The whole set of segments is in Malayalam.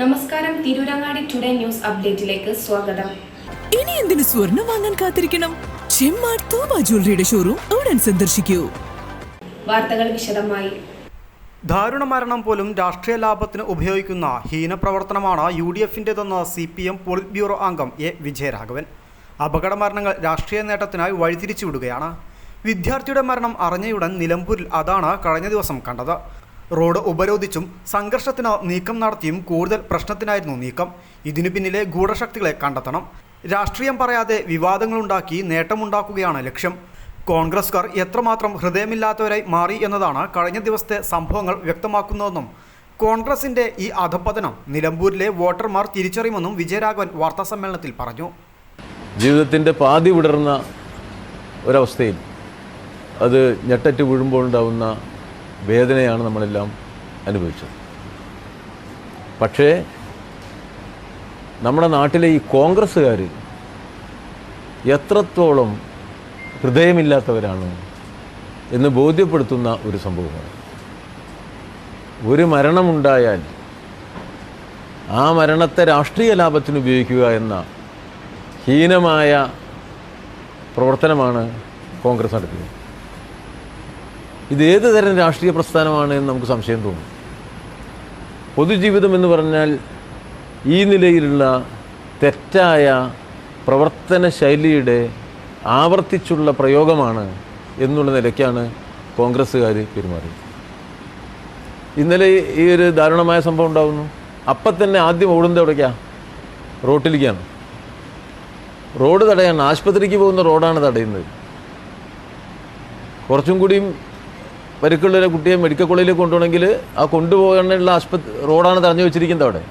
നമസ്കാരം തിരൂരങ്ങാടി ടുഡേ ന്യൂസ് അപ്ഡേറ്റിലേക്ക് സ്വാഗതം. ഇനി എന്തിനു സ്വർണം വാങ്ങാൻ കാത്തിരിക്കണം? ചെമ്മാട് തോമ ജ്വല്ലറിയുടെ ഷോറൂം ഉടൻ സന്ദർശിക്കൂ. വാർത്തകൾ വിശദമായി. ദാരുണ മരണം പോലും രാഷ്ട്രീയ ലാഭത്തിന് ഉപയോഗിക്കുന്ന ഹീനപ്രവർത്തനമാണ് യു ഡി എഫിന്റെതെന്ന് C P M polit bureau അംഗം എ വിജയരാഘവൻ. അപകട മരണങ്ങൾ രാഷ്ട്രീയ നേട്ടത്തിനായി വഴിതിരിച്ചു വിടുകയാണ് വിദ്യാർത്ഥിയുടെ മരണം അറിഞ്ഞയുടൻ നിലമ്പൂരിൽ അതാണ് കഴിഞ്ഞ ദിവസം കണ്ടത്. റോഡ് ഉപരോധിച്ചും സംഘർഷത്തിന് നീക്കം നടത്തിയും കൂടുതൽ പ്രശ്നത്തിനായിരുന്നു നീക്കം. ഇതിനു പിന്നിലെ ഗൂഢശക്തികളെ കണ്ടെത്തണം. രാഷ്ട്രീയം പറയാതെ വിവാദങ്ങളുണ്ടാക്കി നേട്ടമുണ്ടാക്കുകയാണ് ലക്ഷ്യം. കോൺഗ്രസ്കാർ എത്രമാത്രം ഹൃദയമില്ലാത്തവരായി മാറി എന്നതാണ് കഴിഞ്ഞ ദിവസത്തെ സംഭവങ്ങൾ വ്യക്തമാക്കുന്നതെന്നും കോൺഗ്രസിന്റെ ഈ അധപ്പതനം നിലമ്പൂരിലെ വോട്ടർമാർ തിരിച്ചറിയുമെന്നും വിജയരാഘവൻ വാർത്താസമ്മേളനത്തിൽ പറഞ്ഞു. ജീവിതത്തിന്റെ പാതി വിടർന്ന ഒരവസ്ഥയിൽ അത് ഞെട്ടറ്റ് വീഴുമ്പോൾ ഉണ്ടാവുന്ന വേദനയാണ് നമ്മളെല്ലാം അനുഭവിച്ചത്. പക്ഷേ നമ്മുടെ നാട്ടിലെ ഈ കോൺഗ്രസ്സുകാർ എത്രത്തോളം ഹൃദയമില്ലാത്തവരാണ് എന്ന് ബോധ്യപ്പെടുത്തുന്ന ഒരു സംഭവമാണ്. ഒരു മരണമുണ്ടായാൽ ആ മരണത്തെ രാഷ്ട്രീയ ലാഭത്തിന് ഉപയോഗിക്കുക എന്ന ഹീനമായ പ്രവർത്തനമാണ് കോൺഗ്രസ് നടത്തിയത്. ഇത് ഏത് തരം രാഷ്ട്രീയ പ്രസ്ഥാനമാണ് എന്ന് നമുക്ക് സംശയം തോന്നും. പൊതുജീവിതം എന്ന് പറഞ്ഞാൽ ഈ നിലയിലുള്ള തെറ്റായ പ്രവർത്തന ശൈലിയുടെ ആവർത്തിച്ചുള്ള പ്രയോഗമാണ് എന്നുള്ള നിലയ്ക്കാണ് കോൺഗ്രസ്സുകാർ പെരുമാറിയത്. ഇന്നലെ ഈ ഒരു ദാരുണമായ സംഭവം ഉണ്ടാകുന്നു അപ്പം തന്നെ ആദ്യം ഓടുന്നത് എവിടേക്കാണ് റോട്ടിലേക്കാണ്. റോഡ് തടയാണ് ആശുപത്രിക്ക് പോകുന്ന റോഡാണ് തടയുന്നത്. കുറച്ചും കൂടിയും പരിക്കുള്ള ഒരു കുട്ടിയെ മെഡിക്കൽ കോളേജിൽ കൊണ്ടുപോകണമെങ്കിൽ ആ കൊണ്ടുപോകാനുള്ള ആശുപത്രി റോഡാണ് തടഞ്ഞു വെച്ചിരിക്കുന്നത് അവിടെ.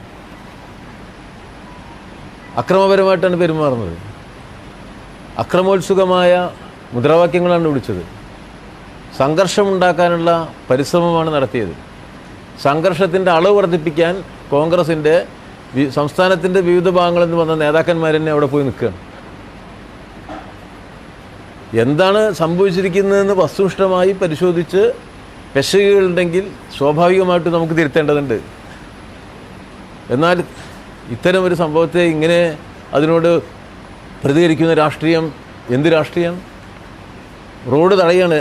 അക്രമപരമായിട്ടാണ് പെരുമാറുന്നത്. അക്രമോത്സുകമായ മുദ്രാവാക്യങ്ങളാണ് വിളിച്ചത്. സംഘർഷമുണ്ടാക്കാനുള്ള പരിശ്രമമാണ് നടത്തിയത്. സംഘർഷത്തിന്റെ അളവ് വർദ്ധിപ്പിക്കാൻ കോൺഗ്രസിന്റെ സംസ്ഥാനത്തിന്റെ വിവിധ ഭാഗങ്ങളിൽ നിന്ന് വന്ന നേതാക്കന്മാർ തന്നെ അവിടെ പോയി നിൽക്കുകയാണ്. എന്താണ് സംഭവിച്ചിരിക്കുന്നതെന്ന് വസ്തുനിഷ്ഠമായി പരിശോധിച്ച് പെശകുകളുണ്ടെങ്കിൽ സ്വാഭാവികമായിട്ട് നമുക്ക് തിരുത്തേണ്ടതുണ്ട്. എന്നാൽ ഇത്തരം ഒരു സംഭവത്തെ ഇങ്ങനെ അതിനോട് പ്രതികരിക്കുന്ന രാഷ്ട്രീയം എന്ത് രാഷ്ട്രീയം? റോഡ് തടയാണ്.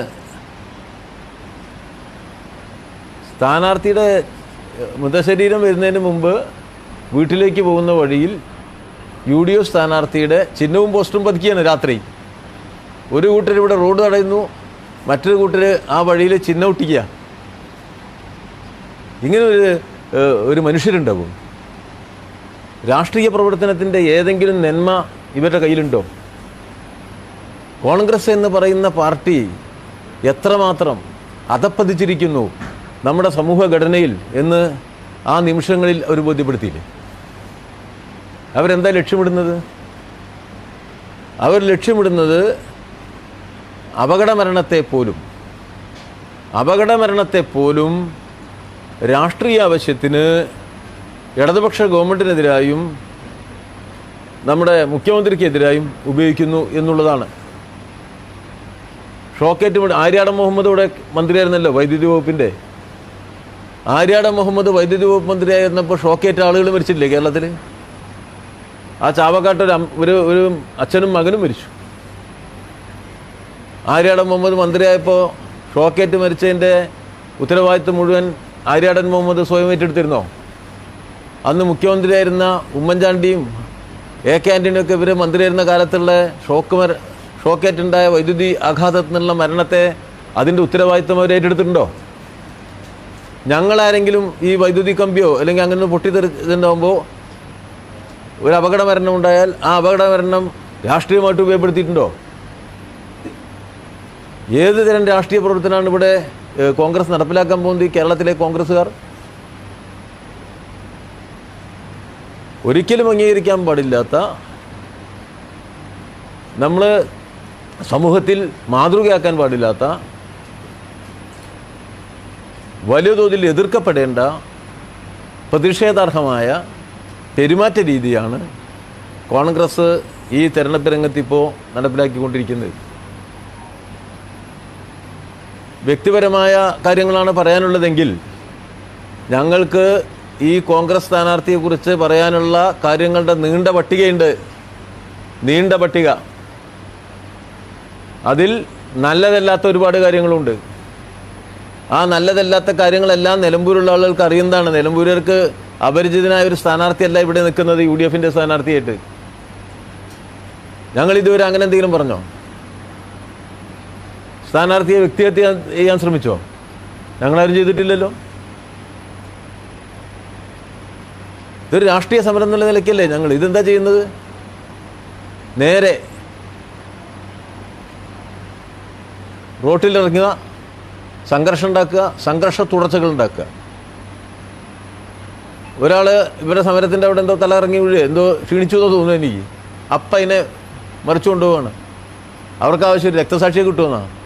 സ്ഥാനാർത്ഥിയുടെ മൃതശരീരം വരുന്നതിന് മുമ്പ് വീട്ടിലേക്ക് പോകുന്ന വഴിയിൽ യു ഡി എഫ് സ്ഥാനാർത്ഥിയുടെ ചിഹ്നവും പോസ്റ്റും പതിക്കുകയാണ് രാത്രി. ഒരു കൂട്ടർ ഇവിടെ റോഡ് തടയുന്നു മറ്റൊരു കൂട്ടർ ആ വഴിയിൽ ചിഹ്നം ഒട്ടിക്കുക. ഇങ്ങനെ ഒരു ഒരു മനുഷ്യരുണ്ടാവും. രാഷ്ട്രീയ പ്രവർത്തനത്തിന്റെ ഏതെങ്കിലും നന്മ ഇവരുടെ കയ്യിലുണ്ടോ? കോൺഗ്രസ് എന്ന് പറയുന്ന പാർട്ടി എത്രമാത്രം അതപ്പതിച്ചിരിക്കുന്നു നമ്മുടെ സമൂഹഘടനയിൽ എന്ന് ആ നിമിഷങ്ങളിൽ അവർ ബോധ്യപ്പെടുത്തിയില്ലേ? അവരെന്താ ലക്ഷ്യമിടുന്നത്? അവർ ലക്ഷ്യമിടുന്നത് അപകടമരണത്തെ പോലും അപകടമരണത്തെ പോലും രാഷ്ട്രീയ ആവശ്യത്തിന് ഇടതുപക്ഷ ഗവൺമെന്റിനെതിരായും നമ്മുടെ മുഖ്യമന്ത്രിക്കെതിരായും ഉപയോഗിക്കുന്നു എന്നുള്ളതാണ്. ഷോക്കേറ്റ് ആര്യാട മുഹമ്മദ് ഇവിടെ മന്ത്രിയായിരുന്നല്ലോ വൈദ്യുതി വകുപ്പിന്റെ ആര്യാടൻ മുഹമ്മദ് വൈദ്യുതി വകുപ്പ് മന്ത്രിയായിരുന്നപ്പോൾ ഷോക്കേറ്റ് ആളുകൾ മരിച്ചില്ലേ കേരളത്തിൽ ആ ചാവക്കാട്ടൊരു ഒരു ഒരു അച്ഛനും മകനും മരിച്ചു. ആര്യാടൻ മുഹമ്മദ് മന്ത്രിയായപ്പോൾ ഷോക്കേറ്റ് മരിച്ചതിന്റെ ഉത്തരവാദിത്വം മുഴുവൻ ആര്യാടൻ മുഹമ്മദ് സ്വയം ഏറ്റെടുത്തിരുന്നോ? അന്ന് മുഖ്യമന്ത്രിയായിരുന്ന ഉമ്മൻചാണ്ടിയും എ കെ ആന്റണിയൊക്കെ ഇവർ മന്ത്രിയായിരുന്ന കാലത്തുള്ള ഷോക്ക് മര ഷോക്കേറ്റുണ്ടായ വൈദ്യുതി ആഘാതത്തിൽ നിന്നുള്ള മരണത്തെ അതിന്റെ ഉത്തരവാദിത്വം അവർ ഏറ്റെടുത്തിട്ടുണ്ടോ? ഞങ്ങളാരെങ്കിലും ഈ വൈദ്യുതി കമ്പിയോ അല്ലെങ്കിൽ അങ്ങനെ പൊട്ടിത്തെറിച്ചുണ്ടാകുമ്പോൾ ഒരു അപകട മരണം ഉണ്ടായാൽ ആ അപകട മരണം രാഷ്ട്രീയമായിട്ട് ഉപയോഗപ്പെടുത്തിയിട്ടുണ്ടോ? ഏത് തരം രാഷ്ട്രീയ പ്രവർത്തനമാണ് ഇവിടെ കോൺഗ്രസ് നടപ്പിലാക്കാൻ പോകുന്നത് കേരളത്തിലെ കോൺഗ്രസ്സുകാർ? ഒരിക്കലും അംഗീകരിക്കാൻ പാടില്ലാത്ത നമ്മൾ സമൂഹത്തിൽ മാതൃകയാക്കാൻ പാടില്ലാത്ത വലിയ തോതിൽ എതിർക്കപ്പെടേണ്ട പ്രതിഷേധാർഹമായ പെരുമാറ്റ രീതിയാണ് കോൺഗ്രസ് ഈ തെരഞ്ഞെടുപ്പ് രംഗത്തിപ്പോൾ നടപ്പിലാക്കിക്കൊണ്ടിരിക്കുന്നത്. വ്യക്തിപരമായ കാര്യങ്ങളാണ് പറയാനുള്ളതെങ്കിൽ ഞങ്ങൾക്ക് ഈ കോൺഗ്രസ് സ്ഥാനാർത്ഥിയെക്കുറിച്ച് പറയാനുള്ള കാര്യങ്ങളുടെ നീണ്ട പട്ടികയുണ്ട്. നീണ്ട പട്ടിക. അതിൽ നല്ലതല്ലാത്ത ഒരുപാട് കാര്യങ്ങളുണ്ട്. ആ നല്ലതല്ലാത്ത കാര്യങ്ങളെല്ലാം നിലമ്പൂരുള്ള ആളുകൾക്ക് അറിയുന്നതാണ്. നിലമ്പൂരുകാർക്ക് അപരിചിതനായ ഒരു സ്ഥാനാർത്ഥിയല്ല ഇവിടെ നിൽക്കുന്നത് യു ഡി എഫിന്റെ സ്ഥാനാർത്ഥിയായിട്ട്. ഞങ്ങൾ ഇതുവരെ അങ്ങനെ എന്തെങ്കിലും പറഞ്ഞോ? സ്ഥാനാർത്ഥിയെ വ്യക്തിഹത്യ ചെയ്യാൻ ശ്രമിച്ചോ? ഞങ്ങളാരും ചെയ്തിട്ടില്ലല്ലോ. ഇതൊരു രാഷ്ട്രീയ സമരം എന്നുള്ള നിലയ്ക്കല്ലേ ഞങ്ങൾ. ഇതെന്താ ചെയ്യുന്നത്? നേരെ റോട്ടിലിറങ്ങുക സംഘർഷം ഉണ്ടാക്കുക സംഘർഷ തുടർച്ചകൾ ഉണ്ടാക്കുക. ഒരാൾ ഇവരുടെ സമരത്തിന്റെ അവിടെ എന്തോ തലയിറങ്ങി വീഴുക എന്തോ ക്ഷീണിച്ചു എന്നോ തോന്നുന്നു എനിക്ക്. അപ്പം അതിനെ മറിച്ചു കൊണ്ടുപോവാണ്. അവർക്ക് ആവശ്യം രക്തസാക്ഷിയെ കിട്ടുമെന്നാണ്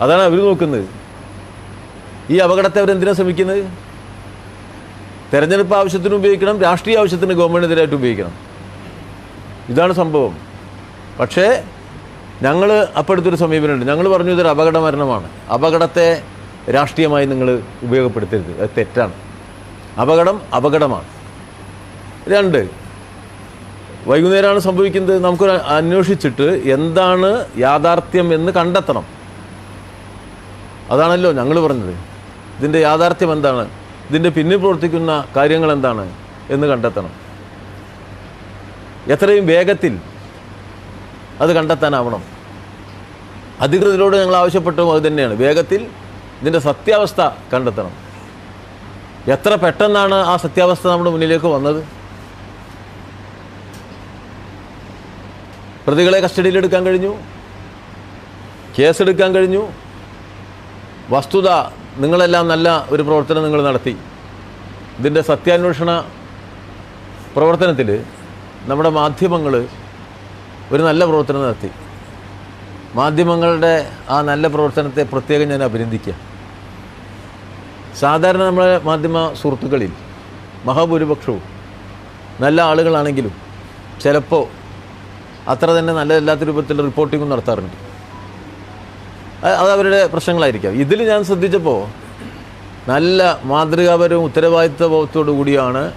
അതാണ് അവർ നോക്കുന്നത്. ഈ അപകടത്തെ അവരെന്തിനാണ് ശ്രമിക്കുന്നത്? തെരഞ്ഞെടുപ്പ് ആവശ്യത്തിന് ഉപയോഗിക്കണം രാഷ്ട്രീയ ആവശ്യത്തിന് ഗവൺമെന്റിനെതിരായിട്ട് ഉപയോഗിക്കണം. ഇതാണ് സംഭവം. പക്ഷേ ഞങ്ങൾ അപ്പോഴത്തൊരു സമീപനമുണ്ട്. ഞങ്ങൾ പറഞ്ഞു ഇതൊരു അപകട മരണമാണ്. അപകടത്തെ രാഷ്ട്രീയമായി നിങ്ങൾ ഉപയോഗപ്പെടുത്തരുത്. അത് തെറ്റാണ്. അപകടം അപകടമാണ്. രണ്ട് വൈകുന്നേരമാണ് സംഭവിക്കുന്നത്. നമുക്കൊരു അന്വേഷിച്ചിട്ട് എന്താണ് യാഥാർത്ഥ്യം എന്ന് കണ്ടെത്തണം. അതാണല്ലോ ഞങ്ങൾ പറഞ്ഞത്. ഇതിന്റെ യാഥാർത്ഥ്യം എന്താണ്? ഇതിന്റെ പിന്നിൽ പ്രവർത്തിക്കുന്ന കാര്യങ്ങൾ എന്താണ് എന്ന് കണ്ടെത്തണം. എത്രയും വേഗത്തിൽ അത് കണ്ടെത്താനാവണം. അധികൃതരോട് ഞങ്ങൾ ആവശ്യപ്പെട്ടതും അത് തന്നെയാണ്. വേഗത്തിൽ ഇതിന്റെ സത്യാവസ്ഥ കണ്ടെത്തണം. എത്ര പെട്ടെന്നാണ് ആ സത്യാവസ്ഥ നമ്മുടെ മുന്നിലേക്ക് വന്നത്? പ്രതികളെ കസ്റ്റഡിയിലെടുക്കാൻ കഴിഞ്ഞു? കേസെടുക്കാൻ കഴിഞ്ഞു? വസ്തുത നിങ്ങളെല്ലാം നല്ല ഒരു പ്രവർത്തനം നിങ്ങൾ നടത്തി. ഇതിന്റെ സത്യാന്വേഷണ പ്രവർത്തനത്തിൽ നമ്മുടെ മാധ്യമങ്ങൾ ഒരു നല്ല പ്രവർത്തനം നടത്തി. മാധ്യമങ്ങളുടെ ആ നല്ല പ്രവർത്തനത്തെ പ്രത്യേകം ഞാൻ അഭിനന്ദിക്കുക. സാധാരണ നമ്മുടെ മാധ്യമ സുഹൃത്തുക്കളിൽ മഹാഭൂരിപക്ഷവും നല്ല ആളുകളാണെങ്കിലും ചിലപ്പോൾ അത്ര തന്നെ നല്ലതല്ലാത്ത രൂപത്തിൽ റിപ്പോർട്ടിങ്ങും നടത്താറുണ്ട്. അത് അവരുടെ പ്രശ്നങ്ങളായിരിക്കാം. ഇതിൽ ഞാൻ ശ്രദ്ധിച്ചപ്പോൾ നല്ല മാതൃകാപരവും ഉത്തരവാദിത്വ ബോധത്തോടു കൂടിയാണ്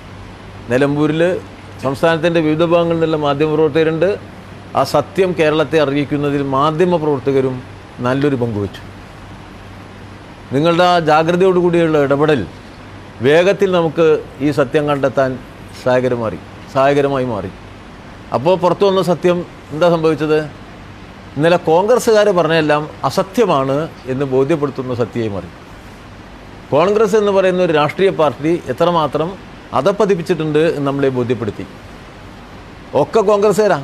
നിലമ്പൂരിൽ സംസ്ഥാനത്തിന്റെ വിവിധ ഭാഗങ്ങളിൽ നിന്നുള്ള മാധ്യമപ്രവർത്തകരുണ്ട്. ആ സത്യം കേരളത്തെ അറിയിക്കുന്നതിൽ മാധ്യമപ്രവർത്തകരും നല്ലൊരു പങ്കുവച്ചു. നിങ്ങളുടെ ആ ജാഗ്രതയോടുകൂടിയുള്ള ഇടപെടൽ വേഗത്തിൽ നമുക്ക് ഈ സത്യം കണ്ടെത്താൻ സഹായകരമായി സഹായകരമായി മാറി. അപ്പോൾ പുറത്തു വന്ന സത്യം എന്താ സംഭവിച്ചത്? ഇന്നലെ കോൺഗ്രസ്സുകാർ പറഞ്ഞതെല്ലാം അസത്യമാണ് എന്ന് ബോധ്യപ്പെടുത്തുന്ന സത്യമായി മാറി. കോൺഗ്രസ് എന്ന് പറയുന്ന ഒരു രാഷ്ട്രീയ പാർട്ടി എത്രമാത്രം അതപ്പതിപ്പിച്ചിട്ടുണ്ട് എന്ന് നമ്മളെ ബോധ്യപ്പെടുത്തി. ഒക്കെ കോൺഗ്രസ്സുകാരാ.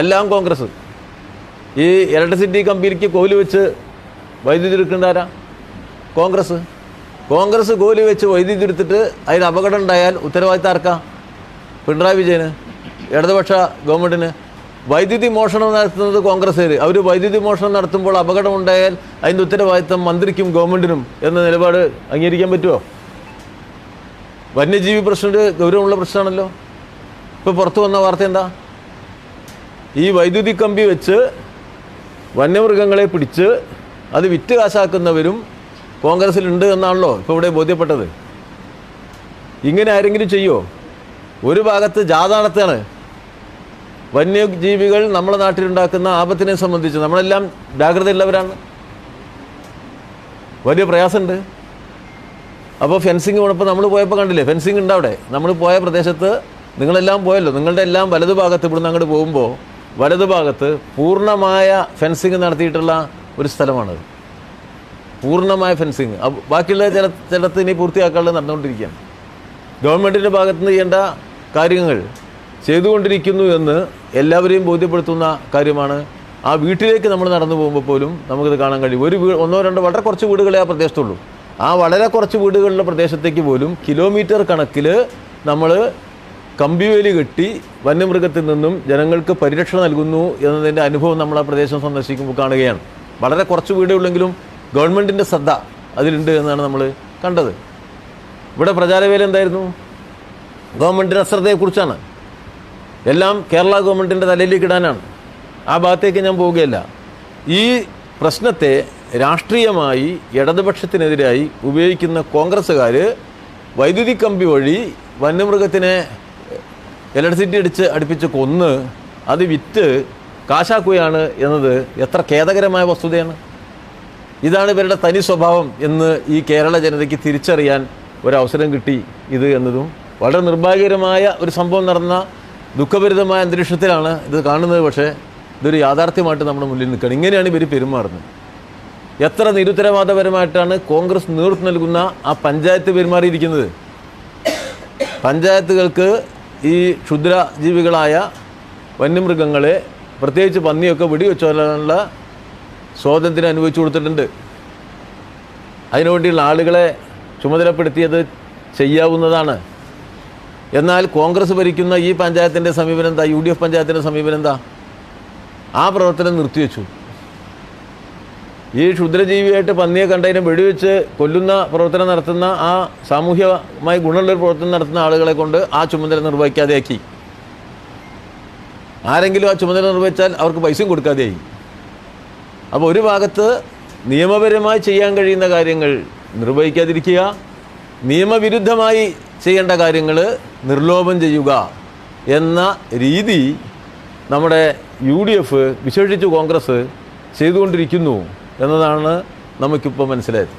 എല്ലാം കോൺഗ്രസ് ഈ ഇലക്ട്രിസിറ്റി കമ്പനിക്ക് കോലി വെച്ച് വൈദ്യുതി എടുക്കേണ്ടാരാ കോൺഗ്രസ് കോൺഗ്രസ് കോലി വെച്ച് വൈദ്യുതി എടുത്തിട്ട് അതിന് അപകടം ഉണ്ടായാൽ ഉത്തരവാദിത്തം ആർക്കാ? പിണറായി വിജയന് ഇടതുപക്ഷ ഗവൺമെന്റിന് വൈദ്യുതി മോഷണം നടത്തുന്നത് കോൺഗ്രസ്സുകാർ അവർ വൈദ്യുതി മോഷണം നടത്തുമ്പോൾ അപകടമുണ്ടായാൽ അതിന്റെ ഉത്തരവാദിത്തം മന്ത്രിക്കും ഗവൺമെന്റിനും എന്ന നിലപാട് അംഗീകരിക്കാൻ പറ്റുമോ വന്യജീവി പ്രശ്നം ഗൗരവമുള്ള പ്രശ്നമാണല്ലോ. ഇപ്പോൾ പുറത്തു വന്ന വാർത്ത എന്താ? ഈ വൈദ്യുതി കമ്പി വെച്ച് വന്യമൃഗങ്ങളെ പിടിച്ച് അത് വിറ്റ് കാശാക്കുന്നവരും കോൺഗ്രസ്സിലുണ്ട് എന്നാണല്ലോ ഇപ്പോൾ ഇവിടെ ബോധ്യപ്പെട്ടത്. ഇങ്ങനെ ആരെങ്കിലും ചെയ്യുമോ ഒരു ഭാഗത്ത് ജാഥ വന്യജീവികൾ നമ്മുടെ നാട്ടിലുണ്ടാക്കുന്ന ആപത്തിനെ സംബന്ധിച്ച് നമ്മളെല്ലാം ജാഗ്രതയുള്ളവരാണ്. വലിയ പ്രയാസമുണ്ട്. അപ്പോൾ ഫെൻസിങ് പോണപ്പോൾ നമ്മൾ പോയപ്പോൾ കണ്ടില്ലേ ഫെൻസിങ് ഉണ്ട് അവിടെ. നമ്മൾ പോയ പ്രദേശത്ത് നിങ്ങളെല്ലാം പോയല്ലോ. നിങ്ങളുടെ എല്ലാം വലതു ഭാഗത്ത് ഇവിടുന്ന് അങ്ങോട്ട് പോകുമ്പോൾ വലതു ഭാഗത്ത് പൂർണമായ ഫെൻസിങ് നടത്തിയിട്ടുള്ള ഒരു സ്ഥലമാണത്. പൂർണമായ ഫെൻസിങ്. ബാക്കിയുള്ള ചില ചിലത്ത് ഇനി പൂർത്തിയാക്കാനുള്ളത് നടന്നുകൊണ്ടിരിക്കുകയാണ്. ഗവൺമെന്റിന്റെ ഭാഗത്ത് നിന്ന് ചെയ്യേണ്ട കാര്യങ്ങൾ ചെയ്തുകൊണ്ടിരിക്കുന്നു എന്ന് എല്ലാവരെയും ബോധ്യപ്പെടുത്തുന്ന കാര്യമാണ്. ആ വീട്ടിലേക്ക് നമ്മൾ നടന്നു പോകുമ്പോൾ പോലും നമുക്കിത് കാണാൻ കഴിയും. ഒരു വീട് ഒന്നോ രണ്ടോ വളരെ കുറച്ച് വീടുകളെ ആ പ്രദേശത്തുള്ളൂ. ആ വളരെ കുറച്ച് വീടുകളുടെ പ്രദേശത്തേക്ക് പോലും കിലോമീറ്റർ കണക്കിൽ നമ്മൾ കമ്പിവേലി കെട്ടി വന്യമൃഗത്തിൽ നിന്നും ജനങ്ങൾക്ക് പരിരക്ഷ നൽകുന്നു എന്നതിന്റെ അനുഭവം നമ്മൾ ആ പ്രദേശം സന്ദർശിക്കുമ്പോൾ കാണുകയാണ്. വളരെ കുറച്ച് വീടുകളെങ്കിലും ഗവൺമെന്റിന്റെ ശ്രദ്ധ അതിലുണ്ട് എന്നാണ് നമ്മൾ കണ്ടത്. ഇവിടെ പ്രചാരവേല എന്തായിരുന്നു? ഗവൺമെന്റിന്റെ അശ്രദ്ധയെക്കുറിച്ചാണ്. എല്ലാം കേരള ഗവൺമെന്റിന്റെ തലയിലേക്ക് ഇടാനാണ്. ആ ഭാഗത്തേക്ക് ഞാൻ പോവുകയല്ല. ഈ പ്രശ്നത്തെ രാഷ്ട്രീയമായി ഇടതുപക്ഷത്തിനെതിരായി ഉപയോഗിക്കുന്ന കോൺഗ്രസ്സുകാർ വൈദ്യുതി കമ്പി വഴി വന്യമൃഗത്തിനെ ഇലക്ട്രിസിറ്റി അടിച്ച് അടുപ്പിച്ച് കൊന്ന് അത് വിറ്റ് കാശാക്കുകയാണ് എന്നത് എത്ര ഖേദകരമായ വസ്തുതയാണ്. ഇതാണ് ഇവരുടെ തനി സ്വഭാവം എന്ന് ഈ കേരള ജനതയ്ക്ക് തിരിച്ചറിയാൻ ഒരവസരം കിട്ടി ഇത് എന്നതും. വളരെ നിർഭാഗ്യകരമായ ഒരു സംഭവം നടന്ന ദുഃഖഭരിതമായ അന്തരീക്ഷത്തിലാണ് ഇത് കാണുന്നത്. പക്ഷേ ഇതൊരു യാഥാർത്ഥ്യമായിട്ട് നമ്മുടെ മുന്നിൽ നിൽക്കുകയാണ്. ഇങ്ങനെയാണ് ഇവർ പെരുമാറുന്നത്. എത്ര നിരുത്തരവാദപരമായിട്ടാണ് കോൺഗ്രസ് നേതൃത്വം നൽകുന്ന ആ പഞ്ചായത്ത് പെരുമാറിയിരിക്കുന്നത്? പഞ്ചായത്തുകൾക്ക് ഈ ക്ഷുദ്രജീവികളായ വന്യമൃഗങ്ങളെ പ്രത്യേകിച്ച് പന്നിയൊക്കെ വെടിവെച്ചുകൊല്ലാനുള്ള സ്വാതന്ത്ര്യം അനുഭവിച്ചു കൊടുത്തിട്ടുണ്ട്. അതിനുവേണ്ടിയുള്ള ആളുകളെ ചുമതലപ്പെടുത്തിയത് ചെയ്യാവുന്നതാണ്. എന്നാൽ കോൺഗ്രസ് ഭരിക്കുന്ന ഈ പഞ്ചായത്തിന്റെ സമീപനം എന്താ? യു ഡി എഫ് പഞ്ചായത്തിന്റെ സമീപനം എന്താ? ആ പ്രവർത്തനം നിർത്തിവെച്ചു. ഈ ക്ഷുദ്രജീവിയായിട്ട് പന്നിയെ കണ്ടതിനെ വെടിവെച്ച് കൊല്ലുന്ന പ്രവർത്തനം നടത്തുന്ന ആ സാമൂഹ്യമായി ഗുണമുള്ളൊരു പ്രവർത്തനം നടത്തുന്ന ആളുകളെ കൊണ്ട് ആ ചുമതല നിർവഹിക്കാതെയാക്കി. ആരെങ്കിലും ആ ചുമതല നിർവഹിച്ചാൽ അവർക്ക് പൈസയും കൊടുക്കാതെയായി. അപ്പോൾ ഒരു ഭാഗത്ത് നിയമപരമായി ചെയ്യാൻ കഴിയുന്ന കാര്യങ്ങൾ നിർവഹിക്കാതിരിക്കുക നിയമവിരുദ്ധമായി ചെയ്യേണ്ട കാര്യങ്ങൾ നിർലോഭം ചെയ്യുക എന്ന രീതി നമ്മുടെ യു ഡി എഫ് വിശേഷിച്ച് കോൺഗ്രസ് ചെയ്തുകൊണ്ടിരിക്കുന്നു എന്നതാണ് നമുക്കിപ്പോൾ മനസ്സിലായത്.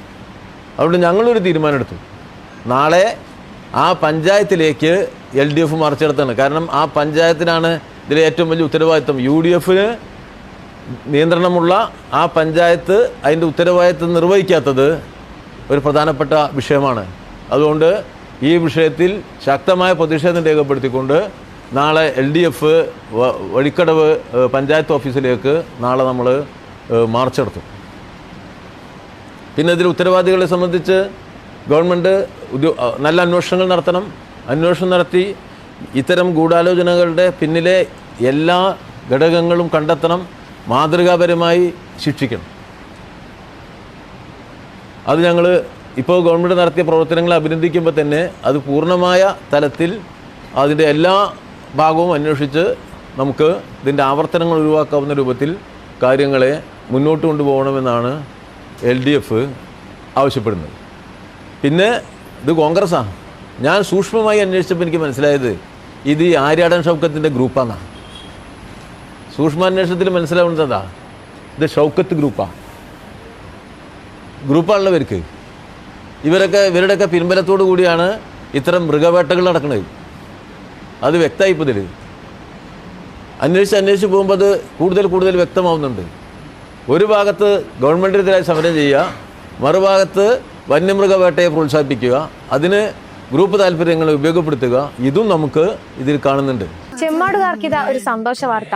അതുകൊണ്ട് ഞങ്ങളൊരു തീരുമാനമെടുത്തു. നാളെ ആ പഞ്ചായത്തിലേക്ക് എൽ ഡി എഫ് മറിച്ചെടുത്താണ് കാരണം ആ പഞ്ചായത്തിനാണ് ഇതിലെ ഏറ്റവും വലിയ ഉത്തരവാദിത്വം. യു ഡി എഫിന് നിയന്ത്രണമുള്ള ആ പഞ്ചായത്ത് അതിന്റെ ഉത്തരവാദിത്വം നിർവഹിക്കാത്തത് ഒരു പ്രധാനപ്പെട്ട വിഷയമാണ്. അതുകൊണ്ട് ഈ വിഷയത്തിൽ ശക്തമായ പ്രതിഷേധം രേഖപ്പെടുത്തിക്കൊണ്ട് നാളെ L D F Vazhikkadavu panchayat ഓഫീസിലേക്ക് നാളെ നമ്മൾ മാർച്ച് നടത്തും. പിന്നെ ഇതിൽ ഉത്തരവാദികളെ സംബന്ധിച്ച് ഗവൺമെന്റ് നല്ല അന്വേഷണങ്ങൾ നടത്തണം. അന്വേഷണം നടത്തി ഇത്തരം ഗൂഢാലോചനകളുടെ പിന്നിലെ എല്ലാ ഘടകങ്ങളും കണ്ടെത്തണം. മാതൃകാപരമായി ശിക്ഷിക്കണം. അത് ഞങ്ങൾ ഇപ്പോൾ ഗവൺമെന്റ് നടത്തിയ പ്രവർത്തനങ്ങളെ അഭിനന്ദിക്കുമ്പോൾ തന്നെ അത് പൂർണമായ തലത്തിൽ അതിന്റെ എല്ലാ ഭാഗവും അന്വേഷിച്ച് നമുക്ക് ഇതിന്റെ ആവർത്തനങ്ങൾ ഒഴിവാക്കാവുന്ന രൂപത്തിൽ കാര്യങ്ങളെ മുന്നോട്ട് കൊണ്ടുപോകണമെന്നാണ് എൽ ഡി എഫ് ആവശ്യപ്പെടുന്നത്. പിന്നെ ഇത് കോൺഗ്രസ്സാണ്. ഞാൻ സൂക്ഷ്മമായി അന്വേഷിച്ചപ്പോൾ എനിക്ക് മനസ്സിലായത് ഇത് ഈ ആര്യാടൻ ഷൗക്കത്തിന്റെ ഗ്രൂപ്പാണെന്നാണ് സൂക്ഷ്മാന്വേഷണത്തിൽ മനസ്സിലാവുന്നതാ ഇത് ഷൗക്കത്ത് ഗ്രൂപ്പാണ് ഗ്രൂപ്പാണല്ലോ ഇവർക്ക്. ഇവരൊക്കെ ഇവരുടെയൊക്കെ പിൻബലത്തോടു കൂടിയാണ് ഇത്തരം മൃഗവേട്ടകൾ നടക്കുന്നത്. അത് വ്യക്തമായി ഇപ്പോൾ ഇതിൽ അന്വേഷിച്ച് അന്വേഷിച്ച് പോകുമ്പോൾ അത് കൂടുതൽ കൂടുതൽ വ്യക്തമാവുന്നുണ്ട്. ഒരു ഭാഗത്ത് ഗവൺമെന്റിനെതിരായി സമരം ചെയ്യുക മറുഭാഗത്ത് വന്യമൃഗവേട്ടയെ പ്രോത്സാഹിപ്പിക്കുക അതിന് ഗ്രൂപ്പ് താല്പര്യങ്ങളെ ഉപയോഗപ്പെടുത്തുക ഇതും നമുക്ക് ഇതിൽ കാണുന്നുണ്ട്. ചെമ്മാടുകാർക്ക് ഇതാ ഒരു സന്തോഷ വാർത്ത.